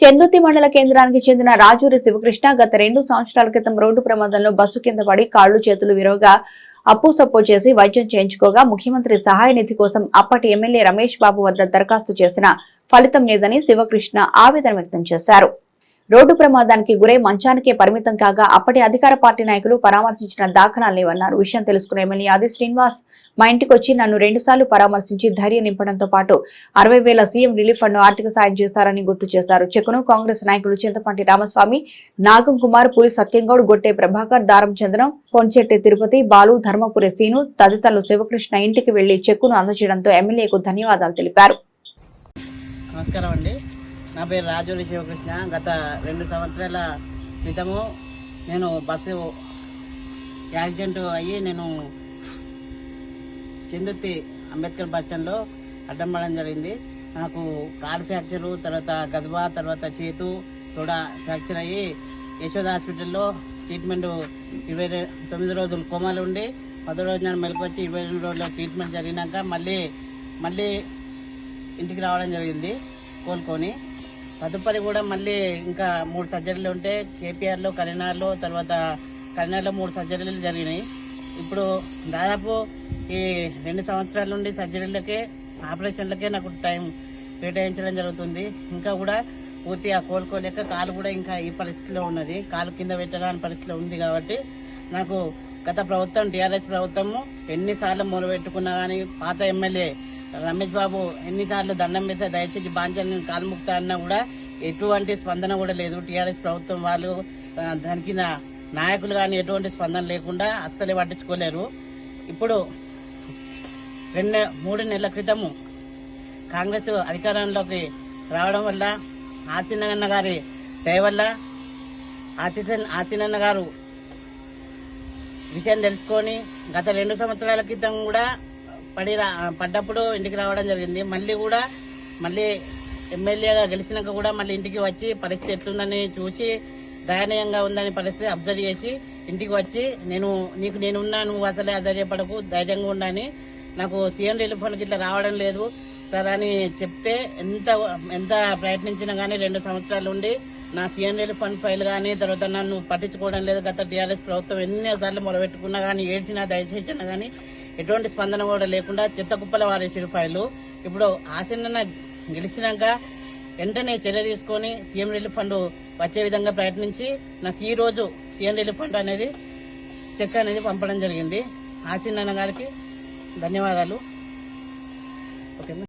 చెందుతి మండల కేంద్రానికి చెందిన రాజూరి శివకృష్ణ గత రెండు సంవత్సరాల క్రితం రోడ్డు ప్రమాదంలో బస్సు కింద పడి కాళ్ళు చేతులు విరవగా అప్పు సప్పు చేసి వైద్యం చేయించుకోగా ముఖ్యమంత్రి సహాయ నిధి కోసం అప్పటి ఎమ్మెల్యే రమేష్ బాబు వద్ద దరఖాస్తు చేసిన ఫలితం లేదని శివకృష్ణ ఆవేదన వ్యక్తం చేశారు. రోడ్డు ప్రమాదానికి గురై మంచానికే పరిమితం కాగా అప్పటి అధికార పార్టీ నాయకులు పరామర్శించిన దాఖలాలు లేవన్నారు. విషయం తెలుసుకున్న ఎమ్మెల్యే ఆది శ్రీనివాస్ మా ఇంటికి వచ్చి నన్ను రెండుసార్లు పరామర్శించి ధైర్యం నింపడంతో పాటు అరవై వేల సీఎం రిలీఫ్ ఫండ్ ఆర్థిక సాయం చేస్తారని గుర్తు చేశారు. చెక్కును కాంగ్రెస్ నాయకులు చింతపంటి రామస్వామి నాగం కుమార్ పూరి సత్యంగౌడ్ గొట్టె ప్రభాకర్ దారం చంద్రం పొంచెట్టి తిరుపతి బాలు ధర్మపురి సీను తదితరులు శివకృష్ణ ఇంటికి వెళ్ళి చెక్కును అందజేయడంతో ఎమ్మెల్యేకు ధన్యవాదాలు తెలిపారు. నమస్కారం అండి. నా పేరు రాజోలి శివకృష్ణ. గత రెండు సంవత్సరాల క్రితము నేను బస్సు యాక్సిడెంట్ అయ్యి నేను చెందుర్తి అంబేద్కర్ బస్ స్టాండ్లో అడ్డం పడడం జరిగింది. నాకు కాలు ఫ్రాక్చర్ తర్వాత గద్వా తర్వాత చేతు కూడా ఫ్రాక్చర్ అయ్యి యశోద హాస్పిటల్లో ట్రీట్మెంట్ ఇరవై తొమ్మిది రోజులు కోమాలు ఉండి పదో రోజు నేను మెలకొచ్చి ఇరవై రెండు రోజుల ట్రీట్మెంట్ జరిగినాక మళ్ళీ మళ్ళీ ఇంటికి రావడం జరిగింది కోలుకొని. తదుపరి కూడా మళ్ళీ ఇంకా మూడు సర్జరీలు ఉంటే కేపీఆర్లో కరీంనగర్లో తర్వాత కరీంనగర్లో మూడు సర్జరీలు జరిగినాయి. ఇప్పుడు దాదాపు ఈ రెండు సంవత్సరాల నుండి సర్జరీలకే ఆపరేషన్లకే నాకు టైం కేటాయించడం జరుగుతుంది. ఇంకా కూడా పూర్తిగా కోలుకోలేక కాలు కూడా ఇంకా ఈ పరిస్థితిలో ఉన్నది. కాలు కింద పెట్టడానికి పరిస్థితిలో ఉంది కాబట్టి నాకు గత ప్రభుత్వం టీఆర్ఎస్ ప్రభుత్వము ఎన్నిసార్లు మొదలుపెట్టుకున్నా కానీ పాత ఎమ్మెల్యే రమేష్ బాబు ఎన్నిసార్లు దండం మీద దయచేసి బాంచల్ని కాల్ముక్తా అన్నా కూడా ఎటువంటి స్పందన కూడా లేదు. టీఆర్ఎస్ ప్రభుత్వం వాళ్ళు దానికి నాయకులు కానీ ఎటువంటి స్పందన లేకుండా అస్సలే పట్టించుకోలేరు. ఇప్పుడు రెండు మూడు నెలల క్రితము కాంగ్రెస్ అధికారంలోకి రావడం వల్ల ఆసీనన్న గారి దయ వల్ల ఆశీసన్ ఆసీనన్న గారు విషయం తెలుసుకొని గత రెండు సంవత్సరాల క్రితం కూడా పడి రా పడ్డప్పుడు ఇంటికి రావడం జరిగింది. మళ్ళీ కూడా మళ్ళీ ఎమ్మెల్యేగా గెలిచినాక కూడా మళ్ళీ ఇంటికి వచ్చి పరిస్థితి ఎట్లుందని చూసి దయనీయంగా ఉందని పరిస్థితి అబ్జర్వ్ చేసి ఇంటికి వచ్చి నేను నీకు నేనున్నా నువ్వు అసలే అధైర్యపడకు ధైర్యంగా ఉండని నాకు సీఎం రిలీఫ్ ఫండ్కి ఇట్లా రావడం లేదు. సార్ అని చెప్తే ఎంత ఎంత ప్రయత్నించినా కానీ రెండు సంవత్సరాలు ఉండి నా సీఎం ఫండ్ ఫైల్ కానీ తర్వాత నన్ను పట్టించుకోవడం లేదు. గత టీఆర్ఎస్ ప్రభుత్వం ఎన్నోసార్లు మొదలుపెట్టుకున్నా కానీ ఏడ్చినా దయచేసినా కానీ ఎటువంటి స్పందన కూడా లేకుండా చిత్తకుప్పల వారేసిన ఫైలు. ఇప్పుడు ఆసన్న గెలిచినాక వెంటనే చర్య తీసుకొని సీఎం రిలీఫ్ ఫండ్ వచ్చే విధంగా ప్రయత్నించి నాకు ఈ రోజు సీఎం రిలీఫ్ ఫండ్ అనేది చెక్ అనేది పంపడం జరిగింది. ఆసీన్ అన్న గారికి ధన్యవాదాలు. ఓకేనా